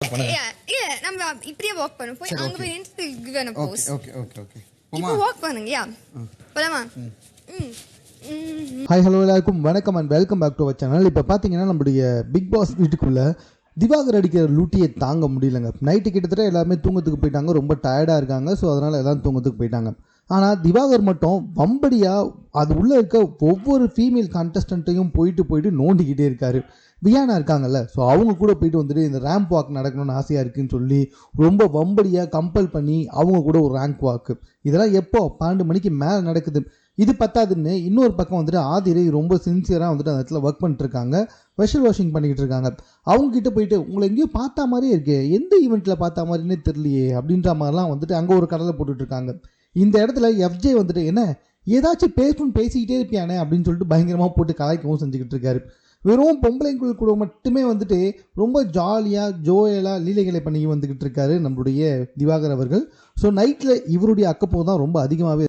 நம்ம இப்படியே வாக் பண்ணும். போய் அங்க போய் நின்று give an okay okay okay okay போமா இப்போ வாக் பண்ணுங்க யா போலாமா? ம். ம் ஹாய் ஹலோ எல்லாருக்கும். வணக்கம் and welcome back to our channel இப்போ பார்த்தீங்கன்னா நம்மளுடைய பிக் பாஸ் வீட்டுக்குள்ள திவாகர் அடிக்கிற லூட்டியை தாங்க முடியலங்க. நைட்டு கிட்டத்தட்ட எல்லாருமே தூங்கத்துக்கு போயிட்டாங்க. ரொம்ப டயர்டாக இருக்காங்க. ஸோ அதனால் எல்லாம் தூங்கத்துக்கு போயிட்டாங்க. ஆனால் திவாகர் மட்டும் வம்படியாக அது உள்ளே இருக்க ஒவ்வொரு ஃபீமேல் கான்டெஸ்டண்ட்டையும் போயிட்டு போயிட்டு நோண்டிக்கிட்டே இருக்காரு. வியானா இருக்காங்கல்ல. ஸோ அவங்க கூட போயிட்டு வந்துட்டு இந்த ரேம்ப் வாக் நடக்கணும்னு ஆசையாக இருக்குன்னு சொல்லி ரொம்ப வம்படியாக கம்பல் பண்ணி அவங்க கூட ஒரு ரேங்க் வாக்கு இதெல்லாம் எப்போ? பன்னெண்டு மணிக்கு மேலே நடக்குது. இது பத்தாதுன்னு இன்னொரு பக்கம் வந்துட்டு ஆதிரை ரொம்ப சின்சியராக வந்துட்டு அந்த இடத்துல ஒர்க் பண்ணிட்டுருக்காங்க. வெஷல் வாஷிங் பண்ணிக்கிட்டு இருக்காங்க. அவங்க கிட்ட போயிட்டு உங்களை எங்கேயோ பார்த்தா மாதிரியே இருக்கே. எந்த ஈவெண்ட்டில் பார்த்தா மாதிரினே தெரியலையே. அப்படின்ற மாதிரிலாம் வந்துட்டு அங்கே ஒரு கடலை போட்டுட்ருக்காங்க இந்த இடத்துல எஃப்ஜே வந்துட்டு என்ன? ஏதாச்சும் பேசணும்னு பேசிக்கிட்டே இருப்பியானே? அப்படின்னு சொல்லிட்டு பயங்கரமாக போட்டு கலாய்க்கவும் செஞ்சுக்கிட்டு இருக்காரு. வெறும் பொம்பளைங்கள் கூட மட்டுமே வந்துட்டு ரொம்ப ஜாலியாக ஜோயலாக லீலைகளை பண்ணி வந்துக்கிட்டு இருக்காரு நம்மளுடைய திவாகர் அவர்கள். ஸோ நைட்டில் இவருடைய அக்கப்போ தான் ரொம்ப அதிகமாகவே